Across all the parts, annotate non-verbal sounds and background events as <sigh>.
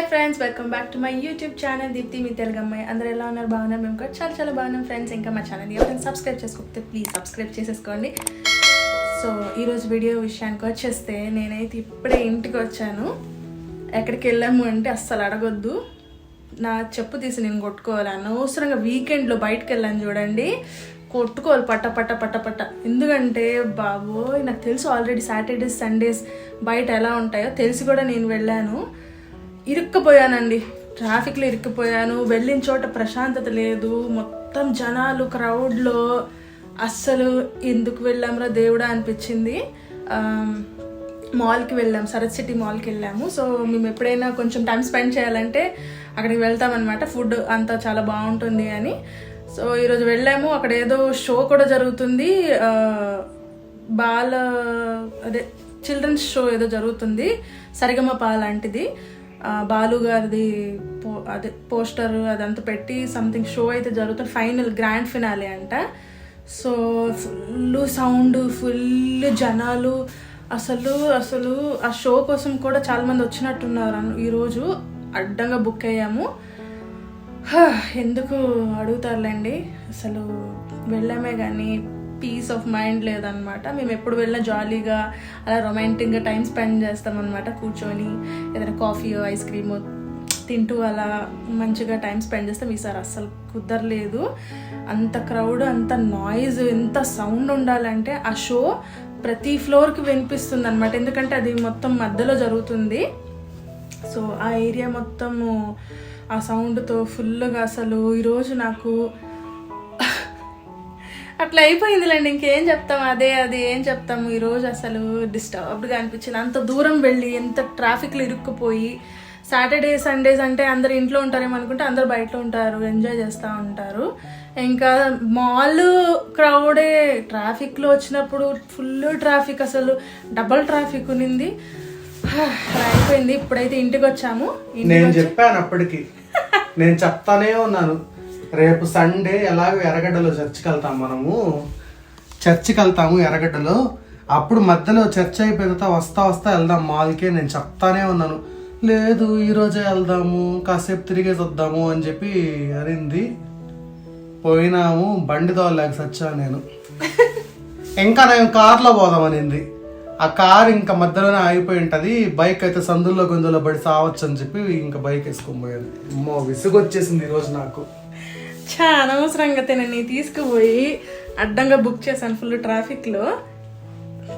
Hi friends welcome back to my YouTube channel Deepti మీ తెలుగమ్మాయి అందరూ ఎలా ఉన్నారు? బాగున్నారు? మేము కూడా చాలా చాలా బాగున్నాం ఫ్రెండ్స్ ఇంకా మా ఛానల్ ఎవరైనా సబ్స్క్రైబ్ చేసుకోకపోతే ప్లీజ్ సబ్స్క్రైబ్ చేసేసుకోండి. సో ఈరోజు వీడియో విషయానికి వచ్చేస్తే నేనైతే ఇప్పుడే ఇంటికి వచ్చాను. ఎక్కడికి వెళ్ళాము అంటే అస్సలు అడగొద్దు. నా చెప్పు తీసి నేను కొట్టుకోవాలి అనవసరంగా వీకెండ్లో బయటకు వెళ్ళాను చూడండి. కొట్టుకోవాలి పట్ట పట్ట పట్ట పట్ట. ఎందుకంటే బాబోయ్ నాకు తెలుసు ఆల్రెడీ సాటర్డేస్ సండేస్ బయట ఎలా ఉంటాయో తెలిసి కూడా నేను వెళ్ళాను. ఇరుక్కుపోయానండి. ట్రాఫిక్లో ఇరుక్కుపోయాను. వెళ్ళిన చోట ప్రశాంతత లేదు. మొత్తం జనాలు క్రౌడ్లో అస్సలు ఎందుకు వెళ్ళాంరా దేవుడా అనిపించింది. మాల్కి వెళ్ళాం. సరత్ సిటీ మాల్కి వెళ్ళాము. సో మేము ఎప్పుడైనా కొంచెం టైం స్పెండ్ చేయాలంటే అక్కడికి వెళ్తామన్నమాట. ఫుడ్ అంతా చాలా బాగుంటుంది అని. సో ఈరోజు వెళ్ళాము. అక్కడ ఏదో షో కూడా జరుగుతుంది. బాల అదే చిల్డ్రన్స్ షో ఏదో జరుగుతుంది. సరిగమప లాంటిది. బాలు గారిది పో అదే పోస్టర్ అదంతా పెట్టి సంథింగ్ షో అయితే జరుగుతుంది. ఫైనల్ గ్రాండ్ ఫినాలే అంట. సో ఫుల్ సౌండ్ ఫుల్ జనాలు. అసలు అసలు ఆ షో కోసం కూడా చాలా మంది వచ్చినట్టున్నారు. ఈరోజు అడ్డంగా బుక్ అయ్యాము. ఎందుకు అడుగుతారులేండి? అసలు వెళ్ళామే కానీ పీస్ ఆఫ్ మైండ్ లేదనమాట. మేము ఎప్పుడు వెళ్ళినా జాలీగా అలా రొమాంటిక్గా టైం స్పెండ్ చేస్తామన్నమాట కూర్చొని ఏదైనా కాఫీ ఐస్ క్రీమ్ తింటూ అలా మంచిగా టైం స్పెండ్ చేస్తాం ఈసారి అస్సలు కుదరలేదు. అంత క్రౌడ్ అంత నాయిస్ ఎంత సౌండ్ ఉండాలంటే ఆ షో ప్రతి ఫ్లోర్కి వినిపిస్తుంది అనమాట ఎందుకంటే అది మొత్తం మధ్యలో జరుగుతుంది. సో ఆ ఏరియా మొత్తము ఆ సౌండ్తో ఫుల్గా అసలు ఈరోజు నాకు అట్లా అయిపోయిందిలేండి ఇంకేం చెప్తాం? అదే అది ఏం చెప్తాము? ఈరోజు అసలు డిస్టర్బ్డ్గా అనిపించింది. అంత దూరం వెళ్ళి ఎంత ట్రాఫిక్లో ఇరుక్కుపోయి సాటర్డే సండేస్ అంటే అందరు ఇంట్లో ఉంటారేమో అనుకుంటే అందరు బయట ఉంటారు ఎంజాయ్ చేస్తూ ఉంటారు. ఇంకా మాల్ క్రౌడే ట్రాఫిక్లో వచ్చినప్పుడు ఫుల్ ట్రాఫిక్ అసలు డబల్ ట్రాఫిక్ ఉన్నింది. అయిపోయింది. ఇప్పుడైతే ఇంటికి వచ్చాము నేను చెప్పాను అప్పటికి. నేను చెప్తానే ఉన్నాను. రేపు సండే ఎలాగో ఎర్రగడ్డలో చర్చికి వెళ్తాం మనము. చర్చికి వెళ్తాము ఎర్రగడ్డలో. అప్పుడు మధ్యలో చర్చ్ అయిపోయిన తర్వాత వస్తా వస్తా వెళ్దాం మాల్కే. నేను చెప్తానే ఉన్నాను. లేదు ఈరోజే వెళ్దాము కాసేపు తిరిగేసి వద్దాము అని చెప్పి అరింది పోయినాము బండి తోలలేక సచ్చా నేను. ఇంకా నేను కార్లో పోదాం అనింది. ఆ కార్ ఇంకా మధ్యలోనే ఆగిపోయి ఉంటుంది. బైక్ అయితే సందుల్లో గొంతులో పడి సావచ్చు అని చెప్పి ఇంకా బైక్ వేసుకొని పోయాను. అమ్మో విసుగొచ్చేసింది ఈరోజు నాకు. చా అనవసరంగా తినని తీసుకుపోయి అడ్డంగా బుక్ చేశాను ఫుల్ ట్రాఫిక్లో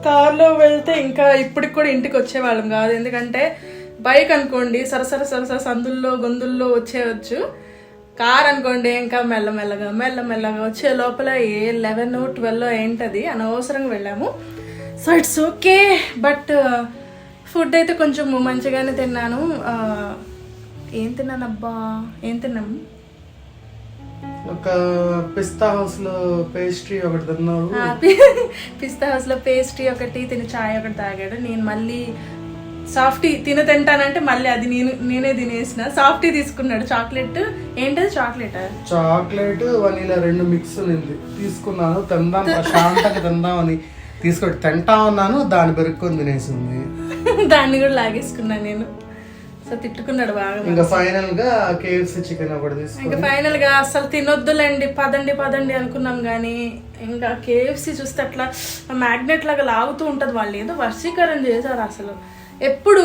కార్లో వెళ్తే ఇంకా ఇప్పటికి కూడా ఇంటికి వచ్చేవాళ్ళం కాదు. ఎందుకంటే బైక్ అనుకోండి సరసర సరసర సందుల్లో గొంతుల్లో వచ్చేయచ్చు. కార్ అనుకోండి ఇంకా మెల్లమెల్లగా మెల్లమెల్లగా వచ్చే లోపల ఏ లెవెన్ ట్వెల్వ్ ఏంటది? అనవసరంగా వెళ్ళాము. So it's okay but food అయితే కొంచెం మంచిగానే తిన్నాను. Uh, ఏం తిన్నానబ్బా? ఏం తిన్నాము ఒక పిస్తా హౌస్లో పేస్ట్రీ ఒకటి తిన్నావు. పి- పిస్తా హౌస్లో పేస్ట్రీ ఒకటి తిని చాయ్ ఒకటి తాగాడు. నేను మళ్ళీ సాఫ్టీ తిన తింటానంటే మళ్ళీ అది నేను నేనే తినేసిన. సాఫ్టీ తీసుకున్నాడు. చాక్లెట్. ఏంటది చాక్లెట్? చాక్లెట్ వనీలా రెండు మిక్స్ ఉంది తీసుకున్నాను తిందాం ప్రశాంతంగా తిందాం అని తీసుకొని తింటా ఉన్నాను. దాన్ని పెరుక్కొని తినేసింది. <laughs> దాన్ని కూడా లాగేసుకున్నాను నేను. సో తిట్టుకున్నాడు బాగా. ఇంకా ఫైనల్గా కేఎఫ్సి చికెన్ ఒకటి ఇంకా ఫైనల్గా అసలు తినొద్దులేండి పదండి పదండి అనుకున్నాం కానీ ఇంకా కేఎఫ్సి చూస్తే అట్లా మ్యాగ్నెట్ లాగా లాగుతూ ఉంటది వాళ్ళు ఏదో వర్షీకరణ చేశారు అసలు. ఎప్పుడు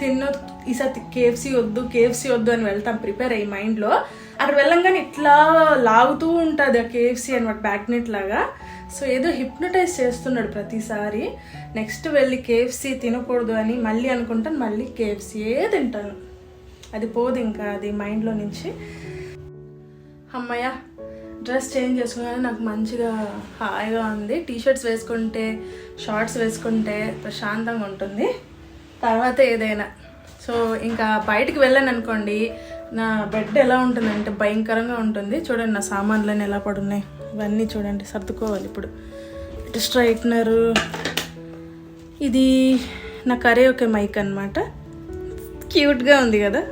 తిన్న ఈసారి కేఎఫ్సి వద్దు కేఎఫ్సి వద్దు అని వెళ్తాం ప్రిపేర్ అయ్యి మైండ్లో. అక్కడ వెళ్ళంగానే ఇట్లా లాగుతూ ఉంటుంది ఆ కేఎఫ్సి అనమాట మ్యాగ్నెట్ లాగా. సో ఏదో హిప్నటైజ్ చేస్తున్నాడు ప్రతిసారి. నెక్స్ట్ వెళ్ళి కేఎఫ్సి తినకూడదు అని మళ్ళీ అనుకుంటాను మళ్ళీ కేఎఫ్సీయే తింటాను. అది పోదు ఇంకా అది మైండ్లో నుంచి. అమ్మయ్య డ్రెస్ చేంజ్ చేసుకున్నాను నాకు మంచిగా హాయిగా ఉంది. టీ షర్ట్స్ వేసుకుంటే షార్ట్స్ వేసుకుంటే ప్రశాంతంగా ఉంటుంది. తర్వాత ఏదైనా. సో ఇంకా బయటికి వెళ్ళాను అనుకోండి నా బెడ్ ఎలా ఉంటుందంటే భయంకరంగా ఉంటుంది. చూడండి నా సామాన్లన్నీ ఎలా పడున్నాయి. ఇవన్నీ చూడండి సర్దుకోవాలి ఇప్పుడు. ఇటు స్ట్రైట్నరు ఇది నా కరే ఒక మైక్ అనమాట క్యూట్గా ఉంది కదా.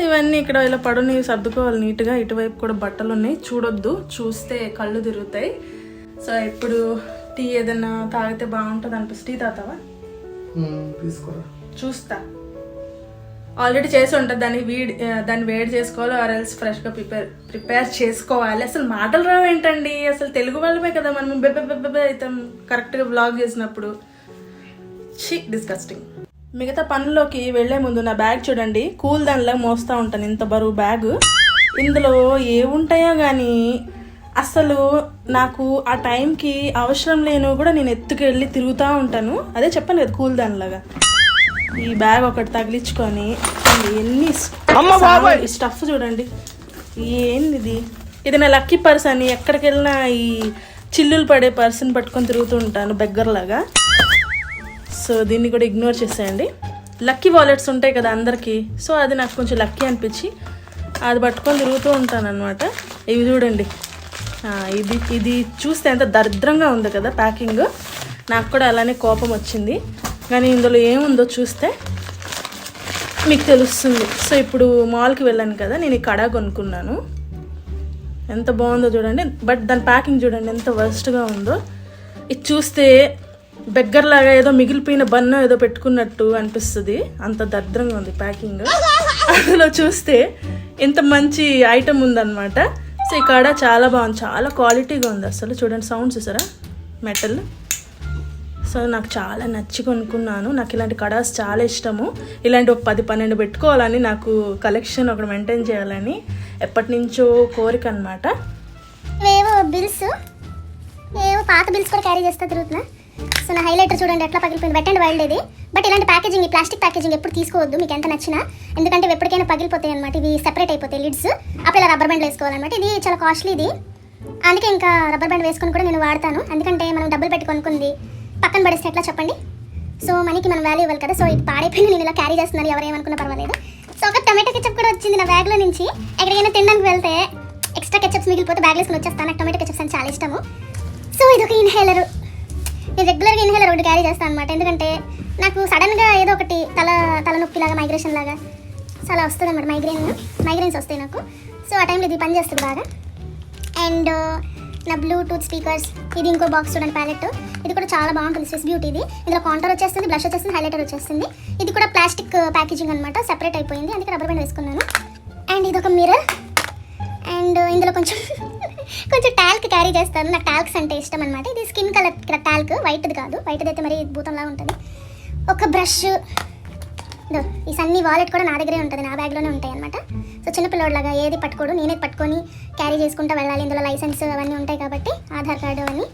ఇవన్నీ ఇక్కడ ఇలా పడుని సర్దుకోవాలి నీట్గా. ఇటువైపు కూడా బట్టలు ఉన్నాయి. చూడొద్దు. చూస్తే కళ్ళు తిరుగుతాయి. సో ఇప్పుడు టీ ఏదైనా తాగితే బాగుంటుంది అనిపిస్తుంది టీ తీసుకోరా. చూస్తా. ఆల్రెడీ చేసి ఉంటుంది. దాన్ని వీడి దాన్ని వేడి చేసుకోవాలి. ఆర్ ఎల్స్ ఫ్రెష్గా ప్రిపేర్ ప్రిపేర్ చేసుకోవాలి. అసలు మాటలు రావు ఏంటండి అసలు తెలుగు వాళ్ళమే కదా మనం. బెబ్బె బెబ్బె అవుతాం కరెక్ట్గా బ్లాగ్ చేసినప్పుడు. షీ డిస్కస్టింగ్ మిగతా పనుల్లోకి వెళ్ళే ముందు నా బ్యాగ్ చూడండి. కూల్ దానిలా మోస్తూ ఉంటాను. ఇంత బరువు బ్యాగ్ ఇందులో ఏముంటాయో కానీ అసలు నాకు ఆ టైంకి అవసరం లేనివి కూడా నేను ఎత్తుకెళ్ళి తిరుగుతూ ఉంటాను. అదే చెప్పాను కదా కూల్ దానిలాగా. ఈ బ్యాగ్ ఒకటి తగిలించుకొని ఎన్ని స్టఫ్ చూడండి. ఏంది ఇది ఇది నా లక్కీ పర్స్ అని ఎక్కడికి వెళ్ళినా ఈ చిల్లులు పడే పర్సన్ పట్టుకొని తిరుగుతూ ఉంటాను బెగ్గర్లాగా సో దీన్ని కూడా ఇగ్నోర్ చేసేయండి. లక్కీ వాలెట్స్ ఉంటాయి కదా అందరికీ. సో అది నాకు కొంచెం లక్కీ అనిపించి అది పట్టుకొని తిరుగుతూ ఉంటాను అనమాట ఇవి చూడండి. ఇది ఇది చూస్తే ఎంత దరిద్రంగా ఉంది కదా ప్యాకింగ్ నాకు కూడా అలానే కోపం వచ్చింది. కానీ ఇందులో ఏముందో చూస్తే మీకు తెలుస్తుంది. సో ఇప్పుడు మాల్కి వెళ్ళాను కదా నేను ఈ కడా కొనుక్కున్నాను. ఎంత బాగుందో చూడండి. బట్ దాని ప్యాకింగ్ చూడండి ఎంత వర్స్ట్గా ఉందో. ఇది చూస్తే బెగ్గర్లాగా ఏదో మిగిలిపోయిన బన్ను ఏదో పెట్టుకున్నట్టు అనిపిస్తుంది. అంత దరిద్రంగా ఉంది ప్యాకింగ్. అందులో చూస్తే ఇంత మంచి ఐటమ్ ఉందన్నమాట. సో ఈ చాలా బాగుంది. చాలా క్వాలిటీగా ఉంది అసలు. చూడండి సౌండ్స్ చూసారా? మెటల్. సో నాకు చాలా నచ్చి కొనుక్కున్నాను. నాకు ఇలాంటి కడాస్ చాలా ఇష్టము. ఇలాంటి ఒక పది పన్నెండు పెట్టుకోవాలని నాకు కలెక్షన్ ఒకటి మెయింటైన్ చేయాలని ఎప్పటి నుంచో కోరిక అనమాట బిల్స్ ఏవో పాత బిల్స్ కూడా క్యారీ చేస్తా తిరుగుతున్నా. సో నా హైలైటర్ చూడండి ఎట్లా పగిలిపోయింది. వెట్ అండ్ వైల్డ్ ఇది. బట్ ఇలాంటి ప్యాకేజింగ్ ఈ ప్లాస్టిక్ ప్యాకేజింగ్ ఎప్పుడు తీసుకోవద్దు. మీకు ఎంత నచ్చినా. ఎందుకంటే ఇవి ఎప్పటికైనా పగిలిపోతాయి అనమాట ఇవి సెపరేట్ అయిపోతాయి లిడ్స్ అప్పుడు ఇలా రబ్బర్ బ్యాండ్ వేసుకోవాలన్నమాట. ఇది చాలా కాస్ట్లీ ఇది. అందుకే ఇంకా రబ్బర్ బ్యాండ్ వేసుకొని కూడా నేను వాడతాను. ఎందుకంటే మనం డబ్బులు పెట్టి కొనుక్కుంది. పక్కన పడేస్తే ఎట్లా చెప్పండి? సో మనకి మనం వాల్యూ ఇవ్వాలి కదా. సో ఇది పాడైపోయింది. నేను ఇలా క్యారీ చేస్తున్నాను ఎవరేమనుకున్నా పర్వాలేదు. సో ఒక టమాటో కెచప్ కూడా వచ్చింది నా బ్యాగ్లో నుంచి. ఎక్కడికైనా తినడానికి వెళ్తే ఎక్స్ట్రా కెచప్స్ మిగిలిపోతే బ్యాగ్ వేసుకుని వచ్చేస్తాను. నాకు టమాటో కెచప్స్ అని చాలా ఇష్టము. సో ఇది ఒక ఇన్హేలరు నేను రెగ్యులర్గా ఇన్హేలర్ ఒకటి క్యారీ చేస్తాను అనమాట ఎందుకంటే నాకు సడన్గా ఏదో ఒకటి తల తలనొప్పి లాగా మైగ్రేషన్ లాగా సో అలా వస్తుంది అనమాట మైగ్రేన్ మైగ్రేన్స్ వస్తాయి నాకు. సో ఆ టైంలో ఇది పని చేస్తుంది బాగా. అండ్ uh, నా బ్లూటూత్ స్పీకర్స్ ఇది ఇంకో బాక్స్ చూడండి ప్యాలెట్ ఇది కూడా చాలా బాగుంటుంది స్విస్ బ్యూటీ ఇది. ఇందులో కాంటర్ వచ్చేస్తుంది బ్లష్ వచ్చేస్తుంది హైలైటర్ వచ్చేస్తుంది. ఇది కూడా ప్లాస్టిక్ ప్యాకేజింగ్ అనమాట సెపరేట్ అయిపోయింది. అందుకే రబ్బర్ బ్యాండ్ వేసుకున్నాను. అండ్ ఇది ఒక మిర్రర్ అండ్ ఇందులో కొంచెం కొంచెం టాల్క్ క్యారీ చేస్తాను నాకు టాల్క్స్ అంటే ఇష్టం అనమాట ఇది స్కిన్ కలర్ టాల్క్ వైట్ది కాదు. వైట్ది అయితే మరి భూతంలా ఉంటుంది. ఒక బ్రష్ ఈ సన్నీ వాలెట్ కూడా నా దగ్గరే ఉంటుంది. నా బ్యాగ్లోనే ఉంటాయి అనమాట సో చిన్నపిల్లోడ్లాగా ఏది పట్టుకోడు నేనే పట్టుకొని క్యారీ చేసుకుంటూ వెళ్ళాలి. ఇందులో లైసెన్స్ అవన్నీ ఉంటాయి కాబట్టి ఆధార్ కార్డు అవన్నీ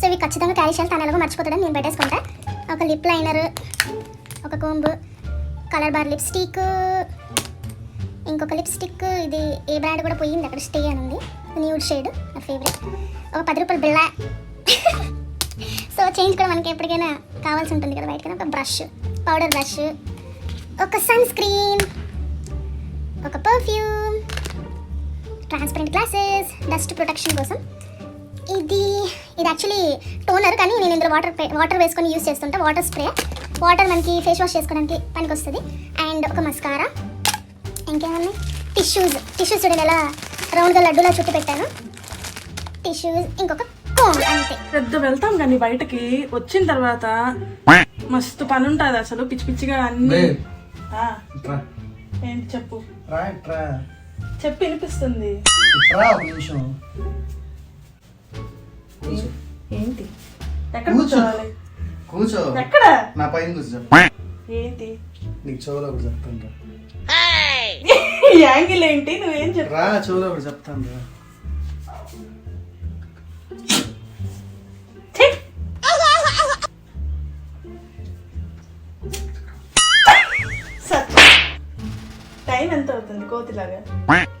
సో ఇవి ఖచ్చితంగా క్యారీ చేయాలి. తను ఎలాగో మర్చిపోతాడని నేను పెట్టేసుకుంటా. ఒక లిప్ లైనర్ ఒక కోంబు కలర్ బార్ లిప్స్టిక్ ఇంకొక లిప్స్టిక్ ఇది ఏ బ్రాండ్ కూడా పోయింది అక్కడ స్టే అని ఉంది న్యూడ్ షేడ్ నా ఫేవరెట్ ఒక పది రూపాయలు బిళ్ళ. సో చేంజ్ కూడా మనకి ఎప్పటికైనా కావాల్సి ఉంటుంది కదా బయటకైనా ఒక బ్రష్ పౌడర్ బ్రష్ ఒక సన్ స్క్రీన్ ఒక perfume transparent glasses dust protection కోసం. ఇది ఇది యాక్చువల్లీ టోనర్ కానీ నేను ఇందులో వాటర్ వాటర్ వేసుకొని యూస్ చేస్తుంటా వాటర్ స్ప్రే వాటర్ మనకి ఫేస్ వాష్ చేసుకోవడానికి పనికి వస్తుంది అండ్ ఒక మస్కారా ఇంకేమన్నా టిష్యూస్ టిష్యూస్ చూడండి ఎలా రౌండ్గా లడ్డూలా చుట్టి పెట్టాను. టిష్యూస్ ఇంకొక అంతే. పెద్ద వెళ్తాం కానీ బయటకి వచ్చిన తర్వాత మస్తు పని ఉంటుంది అసలు. పిచ్చి పిచ్చిగా అన్ని. ఏంటి చెప్పు? చెప్పు వినిపిస్తుంది. ఇట్రా ఒక నిమిషం. ఏంటి? ఎక్కడ కూర్చో. కూర్చోవాలి? కూర్చో. ఎక్కడ? నా పైన ఏంటి? నీకు చెవులో రా. ఈ యాంగిల్ ఏంటి? నువ్వేం చెప్పు రా చెవులో ఒకటి చెప్తాను రా. టైం ఎంత అవుతుంది కోతిలాగా?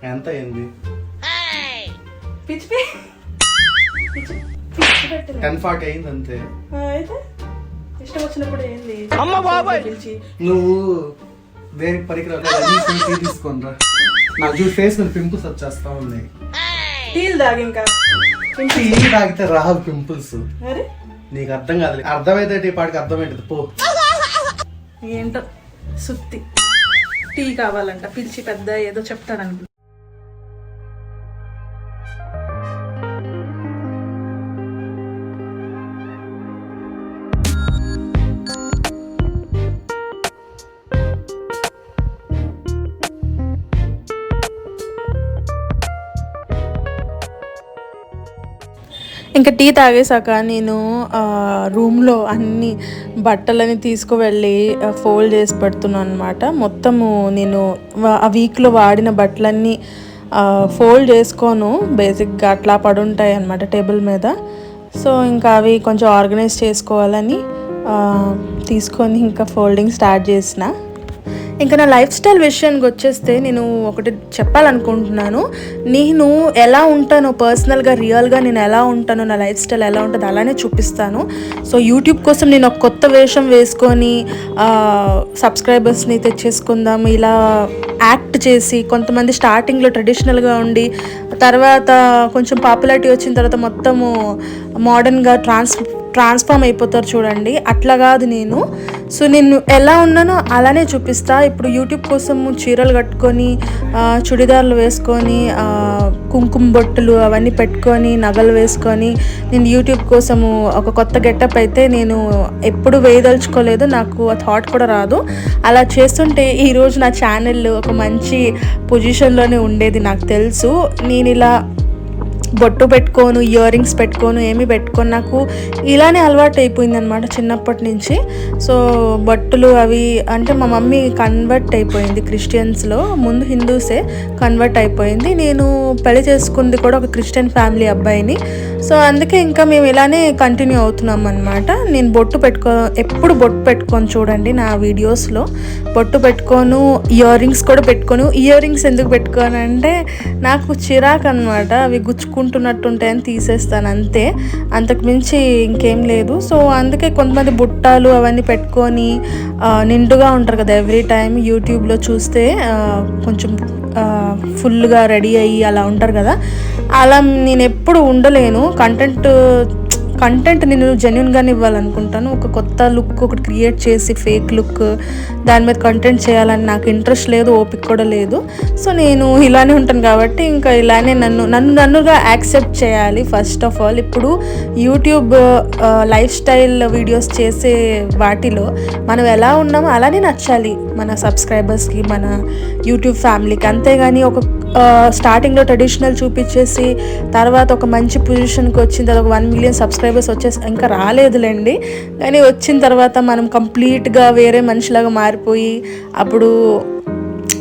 ఎంత అయింది? పిచ్చి పిచ్చి. టెన్ ఫార్టీ అయింది అంతే. అయితే ఇష్టం వచ్చినప్పుడు ఏంది అమ్మ బాబాయ్! పిలిచి నువ్వు దేనికి పనికిరావు అన్ని టీ తీసుకొని రా నాకు చూసి ఫేస్ మీద పింపుల్స్ వచ్చేస్తా ఉన్నాయి. టీలు దాగి ఇంకా? తాగితే రావు పింపుల్స్ నీకు అర్థం కాదు. అర్థమైతే పాటికి అర్థమైంది పో. ఏంటో సుత్తి. టీ కావాలంట పిలిచి పెద్ద ఏదో చెప్తాడనుకుంటా ఇంకా టీ తాగేసాక నేను రూమ్లో అన్ని బట్టలని తీసుకువెళ్ళి ఫోల్డ్ చేసి పెడుతున్నాను అనమాట మొత్తము నేను ఆ వీక్లో వాడిన బట్టలన్నీ ఫోల్డ్ చేసుకోను. బేసిక్గా అట్లా పడుంటాయి అనమాట టేబుల్ మీద. సో ఇంకా అవి కొంచెం ఆర్గనైజ్ చేసుకోవాలని తీసుకొని ఇంకా ఫోల్డింగ్ స్టార్ట్ చేసిన. ఇంకా నా లైఫ్ స్టైల్ విషయానికి వచ్చేస్తే నేను ఒకటి చెప్పాలనుకుంటున్నాను. నేను ఎలా ఉంటానో పర్సనల్గా రియల్గా నేను ఎలా ఉంటానో నా లైఫ్ స్టైల్ ఎలా ఉంటుందో అలానే చూపిస్తాను. సో యూట్యూబ్ కోసం నేను ఒక కొత్త వేషం వేసుకొని సబ్స్క్రైబర్స్ని తెచ్చేసుకుందాం ఇలా యాక్ట్ చేసి కొంతమంది స్టార్టింగ్లో ట్రెడిషనల్గా ఉండి తర్వాత కొంచెం పాపులారిటీ వచ్చిన తర్వాత మొత్తము మోడర్న్గా ట్రాన్స్ ట్రాన్స్ఫార్మ్ అయిపోతారు చూడండి. అట్లా కాదు నేను. సో నేను ఎలా ఉన్నానో అలానే చూపిస్తా. ఇప్పుడు యూట్యూబ్ కోసం చీరలు కట్టుకొని చుడిదార్లు వేసుకొని కుంకుమ బొట్టులు అవన్నీ పెట్టుకొని నగలు వేసుకొని నేను యూట్యూబ్ కోసము ఒక కొత్త గెటప్ అయితే నేను ఎప్పుడు వేయదలుచుకోలేదు. నాకు ఆ థాట్ కూడా రాదు. అలా చేస్తుంటే ఈరోజు నా ఛానల్ ఒక మంచి పొజిషన్లోనే ఉండేది నాకు తెలుసు. నేను ఇలా బొట్టు పెట్టుకోను ఇయర్ రింగ్స్ పెట్టుకోను ఏమి పెట్టుకోను. నాకు ఇలానే అలవాటు అయిపోయింది అనమాట చిన్నప్పటి నుంచి. సో బొట్టులు అవి అంటే మా మమ్మీ కన్వర్ట్ అయిపోయింది క్రిస్టియన్స్లో ముందు హిందూసే కన్వర్ట్ అయిపోయింది. నేను పెళ్ళి చేసుకుంది కూడా ఒక క్రిస్టియన్ ఫ్యామిలీ అబ్బాయిని. సో అందుకే ఇంకా మేము ఇలానే కంటిన్యూ అవుతున్నాం అనమాట నేను బొట్టు పెట్టుకో ఎప్పుడు బొట్టు పెట్టుకొని చూడండి నా వీడియోస్లో. బొట్టు పెట్టుకోను ఇయర్ రింగ్స్ కూడా పెట్టుకోను. ఇయర్ రింగ్స్ ఎందుకు పెట్టుకోను అంటే నాకు చిరాకు అనమాట అవి గుచ్చుకుంటున్నట్టుంటాయని తీసేస్తాను అంతే. అంతకు మించి ఇంకేం లేదు. సో అందుకే కొంతమంది బుట్టాలు అవన్నీ పెట్టుకొని నిండుగా ఉంటారు కదా ఎవ్రీ టైం యూట్యూబ్లో చూస్తే కొంచెం ఫుల్గా రెడీ అయ్యి అలా ఉంటారు కదా. అలా నేను ఎప్పుడు ఉండలేను. కంటెంట్ కంటెంట్ నేను జెన్యున్గానే ఇవ్వాలనుకుంటాను. ఒక కొత్త లుక్ ఒకటి క్రియేట్ చేసి ఫేక్ లుక్ దాని మీద కంటెంట్ చేయాలని నాకు ఇంట్రెస్ట్ లేదు ఓపిక కూడా లేదు. సో నేను ఇలానే ఉంటాను కాబట్టి ఇంకా ఇలానే నన్ను నన్ను నన్నుగా యాక్సెప్ట్ చేయాలి ఫస్ట్ ఆఫ్ ఆల్ ఇప్పుడు యూట్యూబ్ లైఫ్ స్టైల్ వీడియోస్ చేసే వాటిలో మనం ఎలా ఉన్నామో అలానే నచ్చాలి. మన సబ్స్క్రైబర్స్కి మన యూట్యూబ్ ఫ్యామిలీకి అంతేగాని ఒక స్టార్టింగ్లో ట్రెడిషనల్ చూపించేసి తర్వాత ఒక మంచి పొజిషన్కి వచ్చిన తర్వాత ఒక వన్ మిలియన్ సబ్స్క్రైబర్స్ వచ్చేసి ఇంకా రాలేదులేండి. కానీ వచ్చిన తర్వాత మనం కంప్లీట్గా వేరే మనిషిలాగా మారిపోయి అప్పుడు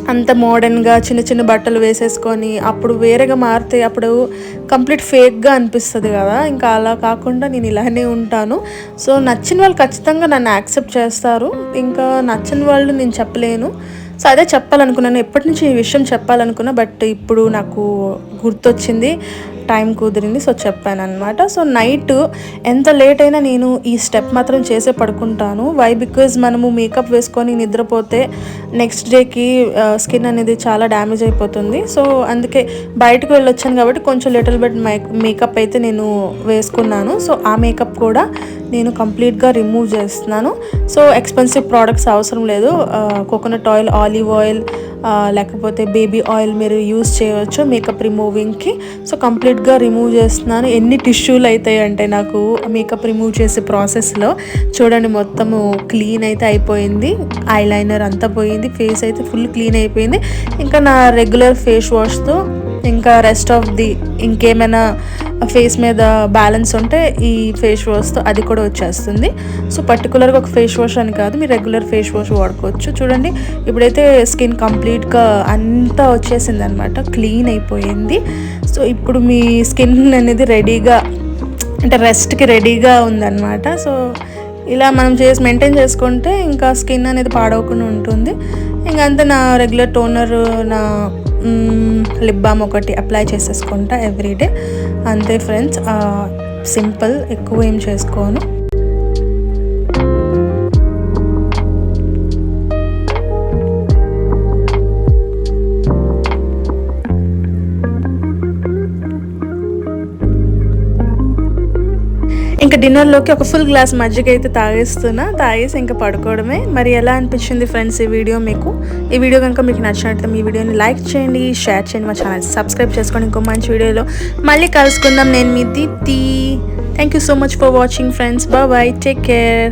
అంత మోడర్న్గా చిన్న చిన్న బట్టలు వేసేసుకొని అప్పుడు వేరేగా మారితే అప్పుడు కంప్లీట్ ఫేక్గా అనిపిస్తుంది కదా. ఇంకా అలా కాకుండా నేను ఇలానే ఉంటాను. సో నచ్చిన వాళ్ళు ఖచ్చితంగా నన్ను యాక్సెప్ట్ చేస్తారు. ఇంకా నచ్చని వాళ్ళు నేను చెప్పలేను. సో అదే చెప్పాలనుకున్నాను. ఎప్పటి నుంచి ఈ విషయం చెప్పాలనుకున్నా బట్ ఇప్పుడు నాకు గుర్తొచ్చింది టైం కుదిరింది. సో చెప్పాను అనమాట సో నైట్ ఎంత లేట్ అయినా నేను ఈ స్టెప్ మాత్రం చేసే పడుకుంటాను. వై బికాజ్ మనము మేకప్ వేసుకొని నిద్రపోతే నెక్స్ట్ డేకి స్కిన్ అనేది చాలా డ్యామేజ్ అయిపోతుంది. సో అందుకే బయటకు వెళ్ళొచ్చాను కాబట్టి కొంచెం లిటిల్ బెట్ మేకప్ అయితే నేను వేసుకున్నాను. సో ఆ మేకప్ కూడా నేను కంప్లీట్గా రిమూవ్ చేస్తున్నాను. సో ఎక్స్పెన్సివ్ ప్రోడక్ట్స్ అవసరం లేదు. కోకోనట్ ఆయిల్ ఆలివ్ ఆయిల్ లేకపోతే బేబీ ఆయిల్ మీరు యూస్ చేయవచ్చు మేకప్ రిమూవింగ్కి. సో కంప్లీట్గా రిమూవ్ చేస్తున్నాను. ఎన్ని టిష్యూలు అవుతాయి అంటే నాకు మేకప్ రిమూవ్ చేసే ప్రాసెస్లో చూడండి మొత్తము క్లీన్ అయితే అయిపోయింది. ఐ లైనర్ అంతా పోయింది ఫేస్ అయితే ఫుల్ క్లీన్ అయిపోయింది. ఇంకా నా రెగ్యులర్ ఫేస్ వాష్తో ఇంకా రెస్ట్ ఆఫ్ ది ఇంకేమైనా ఫేస్ మీద బ్యాలెన్స్ ఉంటే ఈ ఫేస్ వాష్తో అది కూడా వచ్చేస్తుంది. సో పర్టికులర్గా ఒక ఫేస్ వాష్ అని కాదు మీరు రెగ్యులర్ ఫేస్ వాష్ వాడుకోవచ్చు. చూడండి ఇప్పుడైతే స్కిన్ కంప్లీట్గా అంతా వచ్చేసింది అనమాట క్లీన్ అయిపోయింది. సో ఇప్పుడు మీ స్కిన్ అనేది రెడీగా అంటే రెస్ట్కి రెడీగా ఉందన్నమాట సో ఇలా మనం చేసి మెయింటైన్ చేసుకుంటే ఇంకా స్కిన్ అనేది పాడవకుండా ఉంటుంది. ఇంకా అంతే నా రెగ్యులర్ టోనర్ నా లిప్ బామ్ ఒకటి అప్లై చేసేసుకుంటా ఎవ్రీడే అంతే ఫ్రెండ్స్ సింపుల్ ఎక్కువ ఏం చేసుకోను. ఇంకా డిన్నర్లోకి ఒక ఫుల్ గ్లాస్ మజ్జిగ అయితే తాగేస్తున్నా. తాగేసి ఇంకా పడుకోవడమే. మరి ఎలా అనిపించింది ఫ్రెండ్స్ ఈ వీడియో మీకు? ఈ వీడియో కనుక మీకు నచ్చినట్లయితే మీ వీడియోని లైక్ చేయండి షేర్ చేయండి మా ఛానల్ సబ్స్క్రైబ్ చేసుకోండి ఇంకో మంచి వీడియోలో మళ్ళీ కలుసుకుందాం. నేను మీ Deepti. Thank you so much for watching friends bye take care